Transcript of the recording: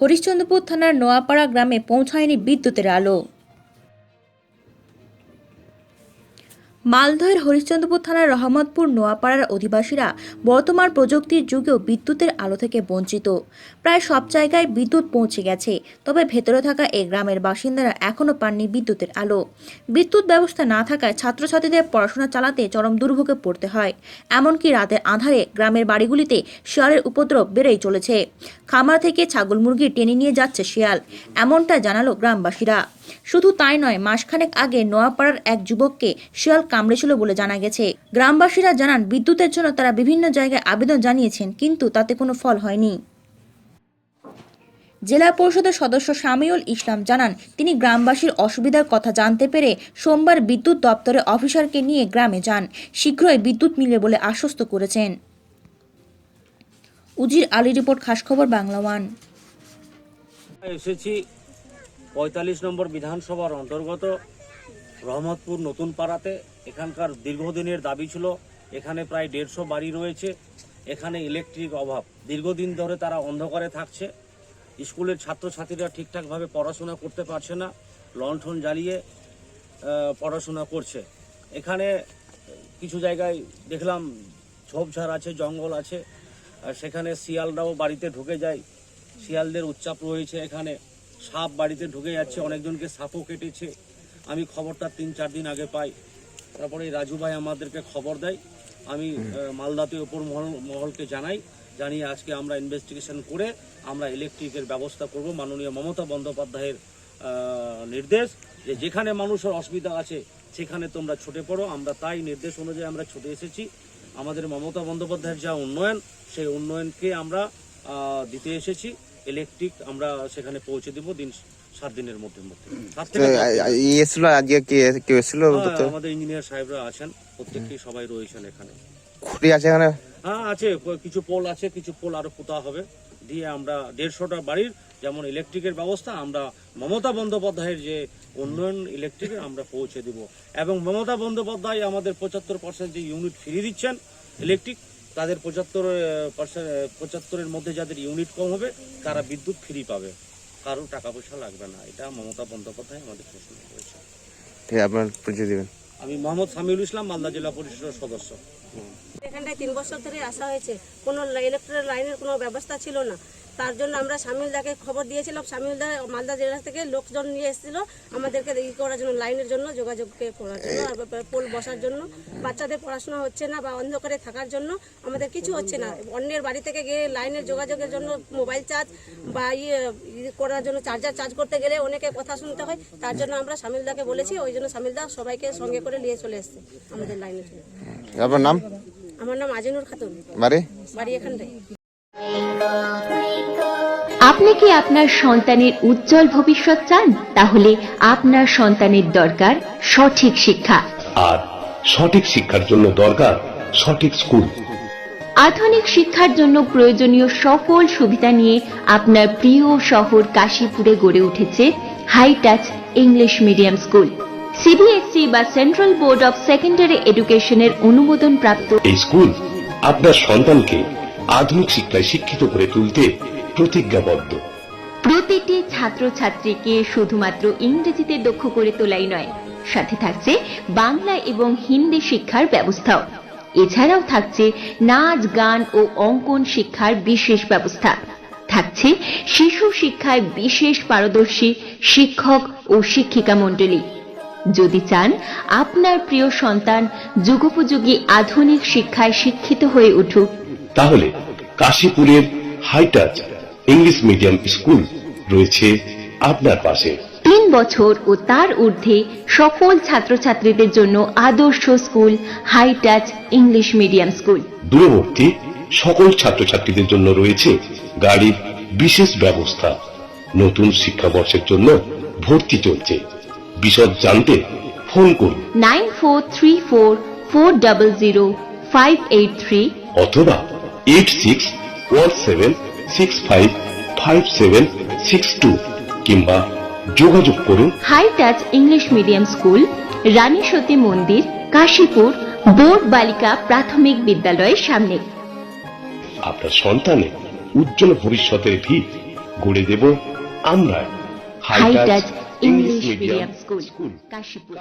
হরিশ্চন্দ্রপুর থানার নোয়াপাড়া গ্রামে পৌঁছায়নি বিদ্যুতের আলো। মালদহের হরিশ্চন্দ্রপুর থানার রহমতপুর নোয়াপাড়ার অধিবাসীরা বর্তমান প্রযুক্তির যুগেও বিদ্যুতের আলো থেকে বঞ্চিত। প্রায় সব জায়গায় বিদ্যুৎ পৌঁছে গেছে, তবে ভেতরে থাকা এই গ্রামের বাসিন্দারা এখনও পাননি বিদ্যুতের আলো। বিদ্যুৎ ব্যবস্থা না থাকায় ছাত্রছাত্রীদের পড়াশোনা চালাতে চরম দুর্ভোগে পড়তে হয়। এমনকি রাতের আধারে গ্রামের বাড়িগুলিতে শিয়ালের উপদ্রব বেড়েই চলেছে। খামার থেকে ছাগল মুরগি টেনে নিয়ে যাচ্ছে শিয়াল, এমনটা জানালো গ্রামবাসীরা। শুধু তাই নয়, মাসখানেক আগে নোয়াপাড়ার এক যুবককে শিয়াল কামড়েছিল বলে জানা গেছে। গ্রামবাসীরা জানান, বিদ্যুতের জন্য তারা বিভিন্ন জায়গায় আবেদন জানিয়েছেন, কিন্তু তাতে কোনো ফল হয়নি। জেলা পরিষদের সদস্য শামিউল ইসলাম জানান, তিনি গ্রামবাসীর অসুবিধার কথা জানতে পেরে সোমবার বিদ্যুৎ দপ্তরে অফিসারকে নিয়ে গ্রামে যান। শীঘ্রই বিদ্যুৎ মিলবে বলে আশ্বস্ত করেছেন। উজির আলী রিপোর্ট খাস খবর বাংলা ওয়ান। এসেছি পঁয়তাল্লিশ নম্বর বিধানসভার অন্তর্গত রহমতপুর নতুন পাড়াতে এখানকার দীর্ঘদিনের দাবি ছিল, এখানে প্রায় দেড়শো বাড়ি রয়েছে, এখানে ইলেকট্রিক অভাব। দীর্ঘদিন ধরে তারা অন্ধকারে থাকছে, স্কুলের ছাত্রছাত্রীরা ঠিকঠাকভাবে পড়াশোনা করতে পারছে না, লণ্ঠন জ্বালিয়ে পড়াশোনা করছে। এখানে কিছু জায়গায় দেখলাম ঝোপঝাড় আছে, জঙ্গল আছে সেখানে শিয়ালরাও বাড়িতে ঢুকে যায়। শিয়ালদের উচ্চাপ রয়েছে এখানে। সাপ বাড়িতে ঢুকে যাচ্ছে অনেকজনকে সাপও কেটেছে। আমি খবরটা তিন চার দিন আগে পাই। তারপরে এই রাজু ভাই আমাদেরকে খবর দেয়। আমি মালদাতে ওপর মহল মহলকে জানাই জানিয়ে আজকে আমরা ইনভেস্টিগেশন করে আমরা ইলেকট্রিকের ব্যবস্থা করব। মাননীয় মমতা বন্দ্যোপাধ্যায়ের নির্দেশ যে যেখানে মানুষের অসুবিধা আছে সেখানে তোমরা ছুটে পড়ো। আমরা তাই নির্দেশ অনুযায়ী আমরা ছুটে এসেছি। আমাদের মমতা বন্দ্যোপাধ্যায়ের যা উন্নয়ন সেই উন্নয়নকে আমরা দিতে এসেছি। ইলেকট্রিক আমরা সেখানে পৌঁছে দেব দিন সাত দিনের মধ্যে মধ্যে। সাত থেকে দশ দিন। ই এসেছিল আজকে কে কেউ এসেছিল হ্যাঁ, আমাদের ইঞ্জিনিয়ার সাহেবরা আছেন প্রত্যেকটি সবাই রয়েছেন এখানে। খুঁটি আছে এখানে? হ্যাঁ আছে কিছু পোল আছে কিছু পোল আরও পোতা হবে। দিয়ে আমরা দেড়শোটা বাড়ির যেমন ইলেকট্রিকের ব্যবস্থা আমরা মমতা বন্দ্যোপাধ্যায়ের যে উন্নয়ন ইলেকট্রিকের আমরা পৌঁছে দেব। এবং মমতা বন্দ্যোপাধ্যায় আমাদের পঁচাত্তর পার্সেন্ট যে ইউনিট ফ্রি দিচ্ছেন ইলেকট্রিক তাদের পঁচাত্তর পার্সেন্ট পঁচাত্তরের মধ্যে যাদের ইউনিট কম হবে তারা বিদ্যুৎ ফ্রি পাবে। কারও টাকা পয়সা লাগবে না। এটা মমতা বন্দ্যোপাধ্যায় আমাদের ঘোষণা করেছে ঠিক আপনার পরিচয় দিবেন। আমি মোহাম্মদ সামিউল ইসলাম মালদা জেলা পরিষদের সদস্য। এখানটায় তিন বছর ধরে আসা হয়েছে। কোনো ইলেকট্রিক লাইনের কোনো ব্যবস্থা ছিল না। তার জন্য আমরা শামিলদাকে খবর দিয়েছিলাম। শামিলদা মালদা জেলা থেকে লোকজন নিয়ে এসেছিল। আমাদেরকে ই করার জন্য লাইনের জন্য যোগাযোগকে করার জন্য আর পোল বসার জন্য। বাচ্চাদের পড়াশোনা হচ্ছে না বা অন্ধকারে থাকার জন্য আমাদের কিছু হচ্ছে না। অন্যের বাড়ি থেকে গিয়ে লাইনের যোগাযোগের জন্য মোবাইল চার্জ বা ইয়ে ই করার জন্য চার্জার চার্জ করতে গেলে অনেকে কথা শুনতে হয়। তার জন্য আমরা শামিলদাকে বলেছি ওই জন্য শামিলদা সবাইকে সঙ্গে করে নিয়ে চলে এসছে আমাদের লাইনের জন্য আপনার নাম? আমার নাম আজিনুর খাতুন। বাড়ি? বাড়ি এখানটায়। আপনি কি আপনার সন্তানের উজ্জ্বল ভবিষ্যৎ চান? তাহলে আপনার সন্তানের দরকার সঠিক শিক্ষা। আর সঠিক শিক্ষার জন্য দরকার সঠিক স্কুল। আধুনিক শিক্ষার জন্য প্রয়োজনীয় সকল সুবিধা নিয়ে আপনার প্রিয় শহর কাশীপুরে গড়ে উঠেছে high touch English medium school CBSE বা সেন্ট্রাল বোর্ড অফ সেকেন্ডারি এডুকেশনের অনুমোদন প্রাপ্ত এই স্কুল আপনার সন্তানকে আধুনিক শিক্ষায় শিক্ষিত করে তুলতে প্রতিজ্ঞাবদ্ধ। প্রতিটি ছাত্রছাত্রীকে শুধুমাত্র ইংরেজিতে দক্ষ করে তোলাই নয় সাথে থাকছে বাংলা এবং হিন্দি শিক্ষার ব্যবস্থাও। এছাড়াও থাকছে নাচ গান ও অঙ্কন শিক্ষার বিশেষ ব্যবস্থা। থাকছে শিশু শিক্ষায় বিশেষ পারদর্শী শিক্ষক ও শিক্ষিকা মণ্ডলী। যদি চান আপনার প্রিয় সন্তান যুগোপযোগী আধুনিক শিক্ষায় শিক্ষিত হয়ে উঠুক। তাহলে কাশীপুরের high touch English medium school রয়েছে আপনার পাশে। তিন বছর ও তার ঊর্ধ্বে সকল ছাত্রছাত্রীদের জন্য আদর্শ school high touch English medium school দূরবর্তী সকল ছাত্রছাত্রীদের জন্য রয়েছে গাড়ির বিশেষ ব্যবস্থা। নতুন শিক্ষাবর্ষের জন্য ভর্তি চলছে। বিশদ জানতে ফোন করুন। Nine four three four four double zero five eight three. অথবা eight six one seven six five five seven six two কিংবা যোগাযোগ করুন। High touch English medium school Rani Sati Mandir Kashipur board বালিকা প্রাথমিক বিদ্যালয়ের সামনে। আপনার সন্তানের উজ্জ্বল ভবিষ্যতের ভিত গড়ে দেব আমরা high touch English medium school Kashipur.